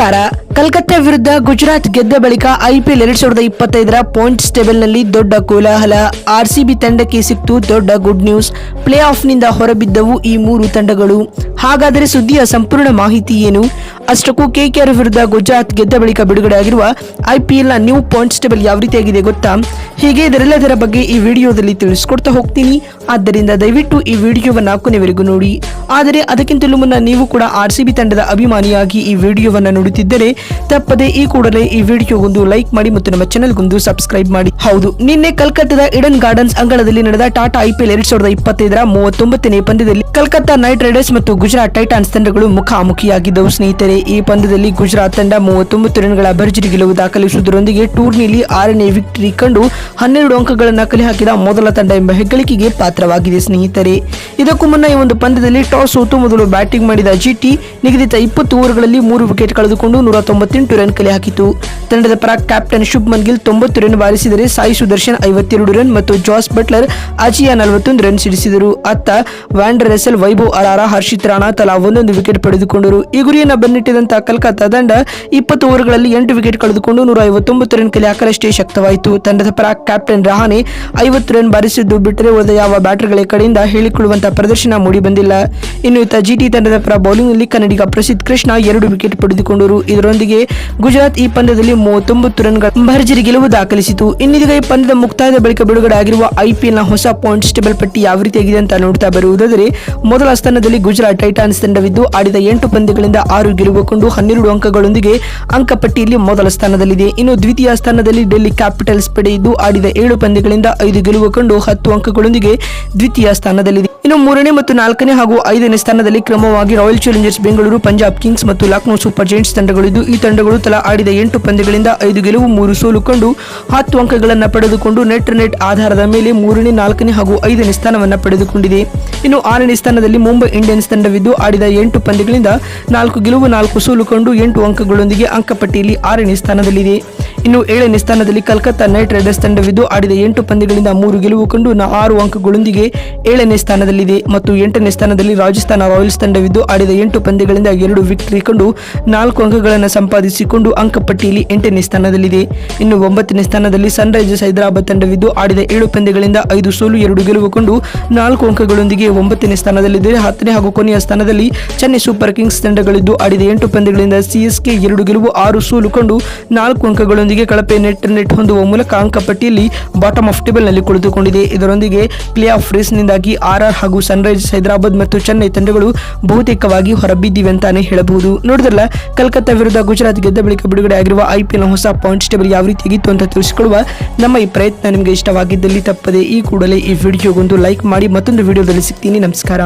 ನಮಸ್ಕಾರ ಕಲ್ಕತ್ತಾ ವಿರುದ್ಧ ಗುಜರಾತ್ ಗೆದ್ದ ಬಳಿಕ ಐಪಿಎಲ್ ಎರಡ್ ಸಾವಿರದ ಇಪ್ಪತ್ತೈದರ ಪಾಯಿಂಟ್ಸ್ ಟೇಬಲ್ನಲ್ಲಿ ದೊಡ್ಡ ಕೋಲಾಹಲ. ಆರ್ಸಿಬಿ ತಂಡಕ್ಕೆ ಸಿಕ್ತು ದೊಡ್ಡ ಗುಡ್ ನ್ಯೂಸ್ ಪ್ಲೇ ಆಫ್ನಿಂದ ಹೊರಬಿದ್ದವು ಈ ಮೂರು ತಂಡಗಳು. ಹಾಗಾದರೆ ಸುದ್ದಿಯ ಸಂಪೂರ್ಣ ಮಾಹಿತಿ ಏನು? ಅಷ್ಟಕ್ಕೂ ಕೆಕೆಆರ್ ವಿರುದ್ಧ ಗುಜರಾತ್ ಗೆದ್ದ ಬಳಿಕ ಬಿಡುಗಡೆ ಆಗಿರುವ ಐಪಿಎಲ್ನ ನ್ಯೂ ಪಾಯಿಂಟ್ಸ್ ಟೇಬಲ್ ಯಾವ ರೀತಿಯಾಗಿದೆ ಗೊತ್ತಾ? ಹೀಗೆ ಇದರೆಲ್ಲದರ ಬಗ್ಗೆ ಈ ವಿಡಿಯೋದಲ್ಲಿ ತಿಳಿಸ್ಕೊಡ್ತಾ ಹೋಗ್ತೀನಿ. ಆದ್ದರಿಂದ ದಯವಿಟ್ಟು ಈ ವಿಡಿಯೋವನ್ನು ಕೊನೆವರೆಗೂ ನೋಡಿ. ಆದರೆ ಅದಕ್ಕಿಂತಲೂ ಮುನ್ನ ನೀವು ಕೂಡ ಆರ್ಸಿಬಿ ತಂಡದ ಅಭಿಮಾನಿಯಾಗಿ ಈ ವಿಡಿಯೋವನ್ನು ನೋಡುತ್ತಿದ್ದರೆ ತಪ್ಪದೆ ಈ ಕೂಡಲೇ ಈ ವಿಡಿಯೋಗೊಂದು ಲೈಕ್ ಮಾಡಿ ಮತ್ತು ನಮ್ಮ ಚಾನೆಲ್ಗೊಂದು ಸಬ್ಸ್ಕ್ರೈಬ್ ಮಾಡಿ. ಹೌದು, ನಿನ್ನೆ ಕಲ್ಕತ್ತಾದ ಇಡನ್ ಗಾರ್ಡನ್ಸ್ ಅಂಗಳದಲ್ಲಿ ನಡೆದ ಟಾಟಾ ಐಪಿಎಲ್ ಎರಡ್ ಸಾವಿರದ ಇಪ್ಪತ್ತೈದರ ಮೂವತ್ತೊಂಬತ್ತನೇ ಪಂದ್ಯದಲ್ಲಿ ಕಲ್ಕತ್ತಾ ನೈಟ್ ರೈಡರ್ಸ್ ಮತ್ತು ಗುಜರಾತ್ ಟೈಟಾನ್ಸ್ ತಂಡಗಳು ಮುಖಾಮುಖಿಯಾಗಿದ್ದವು. ಸ್ನೇಹಿತರೆ, ಈ ಪಂದ್ಯದಲ್ಲಿ ಗುಜರಾತ್ ತಂಡ ಮೂವತ್ತೊಂಬತ್ತು ರನ್ಗಳ ಭರ್ಜರಿ ಗೆಲುವು ದಾಖಲಿಸುವುದರೊಂದಿಗೆ ಟೂರ್ನಿಯಲ್ಲಿ ಆರನೇ ವಿಕ್ಟರಿ ಕಂಡು ಹನ್ನೆರಡು ಅಂಕಗಳನ್ನು ಕಲೆ ಹಾಕಿದ ಮೊದಲ ತಂಡ ಎಂಬ ಹೆಗ್ಗಳಿಕೆಗೆ ಪಾತ್ರವಾಗಿದೆ ಸ್ನೇಹಿತರೆ. ಇದಕ್ಕೂ ಮುನ್ನ ಈ ಒಂದು ಪಂದ್ಯದಲ್ಲಿ ಟಾಸ್ ಸೋತು ಮೊದಲು ಬ್ಯಾಟಿಂಗ್ ಮಾಡಿದ ಜಿಟಿ ನಿಗದಿತ ಇಪ್ಪತ್ತು ಓವರ್ಗಳಲ್ಲಿ ಮೂರು ವಿಕೆಟ್ ಕಳೆದುಕೊಂಡು ನೂರ ತೊಂಬತ್ತೆಂಟು ರನ್ ಕಲೆ ಹಾಕಿತು. ತಂಡದ ಪರ ಕ್ಯಾಪ್ಟನ್ ಶುಭ್ಮನ್ ಗಿಲ್ ತೊಂಬತ್ತು ರನ್ ಬಾರಿಸಿದರೆ ಸಾಯಿ ಸುದರ್ಶನ್ ಐವತ್ತೆರಡು ರನ್ ಮತ್ತು ಜಾಸ್ ಬಟ್ಲರ್ ಅಜಿಯಾ ನಲವತ್ತೊಂದು ರನ್ ಸಿಡಿಸಿದರು. ಅತ್ತ ವ್ಯಾಂಡರ್ ರೆಸೆಲ್ ವೈಭವ್ ಅರಾರ ಹರ್ಷಿತ್ ರಾಣಾ ತಲಾ ಒಂದೊಂದು ವಿಕೆಟ್ ಪಡೆದುಕೊಂಡರು. ಈ ಗುರಿಯನ್ನು ಬೆನ್ನಿಟ್ಟಿದಂತಹ ಕಲ್ಕತ್ತಾ ತಂಡ ಇಪ್ಪತ್ತು ಓವರ್ಗಳಲ್ಲಿ ಎಂಟು ವಿಕೆಟ್ ಕಳೆದುಕೊಂಡು ನೂರ ಐವತ್ತೊಂಬತ್ತು ರನ್ ಕಲೆ ಹಾಕಲಷ್ಟೇ ಶಕ್ತವಾಯಿತು. ತಂಡದ ಪರ ಕ್ಯಾಪ್ಟನ್ ರಹಾನೆ ಐವತ್ತು ರನ್ ಬಾರಿಸಿದ್ದು ಬಿಟ್ಟರೆ ಉಳಿದ ಯಾವ ಬ್ಯಾಟರ್ಗಳ ಕಡೆಯಿಂದ ಹೇಳಿಕೊಳ್ಳುವಂತಹ ಪ್ರದರ್ಶನ ಮೂಡಿ ಬಂದಿಲ್ಲ ಇನ್ನು ಇತ್ತ ಜಿಟಿ ತಂಡದ ಪರ ಬೌಲಿಂಗ್ನಲ್ಲಿ ಕನ್ನಡಿಗ ಪ್ರಸಿದ್ಧ ಕೃಷ್ಣ ಎರಡು ವಿಕೆಟ್ ಪಡೆದುಕೊಂಡರು. ಇದರೊಂದಿಗೆ ಗುಜರಾತ್ ಈ ಪಂದ್ಯದಲ್ಲಿ ಮೂವತ್ತೊಂಬತ್ತು ರನ್ಗಳ ಭರ್ಜರಿ ಗೆಲುವು ದಾಖಲಿಸಿತು. ಇನ್ನಿದೀಗ ಈ ಪಂದ್ಯದ ಮುಕ್ತಾಯದ ಬಳಿಕ ಬಿಡುಗಡೆ ಆಗಿರುವ ಐಪಿಎಲ್ನ ಹೊಸ ಪಾಯಿಂಟ್ಸ್ ಟೇಬಲ್ ಪಟ್ಟಿ ಯಾವ ರೀತಿಯಾಗಿದೆ ಅಂತ ನೋಡ್ತಾ ಬರುವುದಾದರೆ, ಮೊದಲ ಸ್ಥಾನದಲ್ಲಿ ಗುಜರಾತ್ ಟೈಟಾನ್ಸ್ ತಂಡವಿದ್ದು, ಆಡಿದ ಎಂಟು ಪಂದ್ಯಗಳಿಂದ ಆರು ಗೆಲುವು ಕೊಂಡು ಹನ್ನೆರಡು ಅಂಕಗಳೊಂದಿಗೆ ಅಂಕಪಟ್ಟಿಯಲ್ಲಿ ಮೊದಲ ಸ್ಥಾನದಲ್ಲಿದೆ. ಇನ್ನು ದ್ವಿತೀಯ ಸ್ಥಾನದಲ್ಲಿ ಡೆಲ್ಲಿ ಕ್ಯಾಪಿಟಲ್ಸ್ ಪಡೆಯಿದ್ದು ಆಡಿದ ಏಳು ಪಂದ್ಯಗಳಿಂದ ಐದು ಗೆಲುವು ಕಂಡು ಹತ್ತು ಅಂಕಗಳೊಂದಿಗೆ ದ್ವಿತೀಯ ಸ್ಥಾನದಲ್ಲಿದೆ. ಇನ್ನು ಮೂರನೇ ಮತ್ತು ನಾಲ್ಕನೇ ಹಾಗೂ ಐದನೇ ಸ್ಥಾನದಲ್ಲಿ ಕ್ರಮವಾಗಿ Royal Challengers Bengaluru, Punjab Kings ಮತ್ತು ಲಕ್ನೋ ಸೂಪರ್ ಜೈಂಟ್ಸ್ ತಂಡಗಳಿದ್ದು ಈ ತಂಡಗಳು ತಲಾ ಆಡಿದ ಎಂಟು ಪಂದ್ಯಗಳಿಂದ ಐದು ಗೆಲುವು, ಮೂರು ಸೋಲು ಕಂಡು ಹತ್ತು ಅಂಕಗಳನ್ನು ಪಡೆದುಕೊಂಡು ನೆಟ್ ನೆಟ್ ಆಧಾರದ ಮೇಲೆ ಮೂರನೇ, ನಾಲ್ಕನೇ ಹಾಗೂ ಐದನೇ ಸ್ಥಾನವನ್ನು ಪಡೆದುಕೊಂಡಿದೆ. ಇನ್ನು ಆರನೇ ಸ್ಥಾನದಲ್ಲಿ ಮುಂಬೈ ಇಂಡಿಯನ್ಸ್ ತಂಡವಿದ್ದು, ಆಡಿದ ಎಂಟು ಪಂದ್ಯಗಳಿಂದ ನಾಲ್ಕು ಗೆಲುವು, ನಾಲ್ಕು ಸೋಲು ಕಂಡು ಎಂಟು ಅಂಕಗಳೊಂದಿಗೆ ಅಂಕಪಟ್ಟಿಯಲ್ಲಿ ಆರನೇ ಸ್ಥಾನದಲ್ಲಿದೆ. ಇನ್ನು ಏಳನೇ ಸ್ಥಾನದಲ್ಲಿ ಕಲ್ಕತ್ತಾ ನೈಟ್ ರೈಡರ್ಸ್ ತಂಡವಿದ್ದು ಆಡಿದ ಎಂಟು ಪಂದ್ಯಗಳಿಂದ ಮೂರು ಗೆಲುವು ಕಂಡು ಆರು ಅಂಕಗಳೊಂದಿಗೆ ಏಳನೇ ಸ್ಥಾನದಲ್ಲಿದೆ. ಮತ್ತು ಎಂಟನೇ ಸ್ಥಾನದಲ್ಲಿ ರಾಜಸ್ಥಾನ ರಾಯಲ್ಸ್ ತಂಡವಿದ್ದು ಆಡಿದ ಎಂಟು ಪಂದ್ಯಗಳಿಂದ ಎರಡು ವಿಕ್ಟರಿ ಕಂಡು ನಾಲ್ಕು ಅಂಕಗಳನ್ನು ಸಂಪಾದಿಸಿಕೊಂಡು ಅಂಕಪಟ್ಟಿಯಲ್ಲಿ ಎಂಟನೇ ಸ್ಥಾನದಲ್ಲಿದೆ. ಇನ್ನು ಒಂಬತ್ತನೇ ಸ್ಥಾನದಲ್ಲಿ ಸನ್ರೈಸರ್ಸ್ ಹೈದರಾಬಾದ್ ತಂಡವಿದ್ದು ಆಡಿದ ಏಳು ಪಂದ್ಯಗಳಿಂದ ಐದು ಸೋಲು, ಎರಡು ಗೆಲುವು ಕಂಡು ನಾಲ್ಕು ಅಂಕಗಳೊಂದಿಗೆ ಒಂಬತ್ತನೇ ಸ್ಥಾನದಲ್ಲಿದೆ. ಹತ್ತನೇ ಹಾಗೂ ಕೊನೆಯ ಸ್ಥಾನದಲ್ಲಿ ಚೆನ್ನೈ ಸೂಪರ್ ಕಿಂಗ್ಸ್ ತಂಡಗಳಿದ್ದು ಆಡಿದ ಎಂಟು ಪಂದ್ಯಗಳಿಂದ ಸಿಎಸ್ಕೆ ಎರಡು ಗೆಲುವು, ಆರು ಸೋಲು ಕಂಡು ನಾಲ್ಕು ಅಂಕಗಳೊಂದಿಗೆ ಕಳಪೆ ನೆಟ್ ನೆಟ್ ಹೊಂದುವ ಮೂಲಕ ಅಂಕಪಟ್ಟಿಯಲ್ಲಿ ಬಾಟಮ್ ಆಫ್ ಟೇಬಲ್ನಲ್ಲಿ ಕುಳಿತುಕೊಂಡಿದೆ. ಇದರೊಂದಿಗೆ ಪ್ಲೇ ಆಫ್ ರೇಸ್ನಿಂದಾಗಿ ಆರ್ಆರ್ ಹಾಗೂ ಸನ್ರೈಸರ್ಸ್ ಹೈದರಾಬಾದ್ ಮತ್ತು ಚೆನ್ನೈ ತಂಡಗಳು ಬಹುತೇಕವಾಗಿ ಹೊರಬಿದ್ದಿವೆ ಅಂತಾನೆ ಹೇಳಬಹುದು. ನೋಡಿದ್ರಲ್ಲ, ಕಲ್ಕತ್ತಾ ವಿರುದ್ಧ ಗುಜರಾತ್ ಗೆದ್ದ ಬಳಿಕ ಬಿಡುಗಡೆ ಆಗಿರುವ ಐಪಿಎಲ್ ಹೊಸ ಪಾಯಿಂಟ್ಸ್ ಟೇಬಲ್ ಯಾವ ರೀತಿ ರೀತಿಯಾಗಿತ್ತು ಅಂತ ತಿಳಿಸಿಕೊಳ್ಳುವ ನಮ್ಮ ಈ ಪ್ರಯತ್ನ ನಿಮಗೆ ಇಷ್ಟವಾಗಿದ್ದಲ್ಲಿ ತಪ್ಪದೆ ಈ ಕೂಡಲೇ ಈ ವಿಡಿಯೋಗೊಂದು ಲೈಕ್ ಮಾಡಿ ಮತ್ತೊಂದು ವಿಡಿಯೋದಲ್ಲಿ ಸಿಗ್ತೀನಿ. ನಮಸ್ಕಾರ.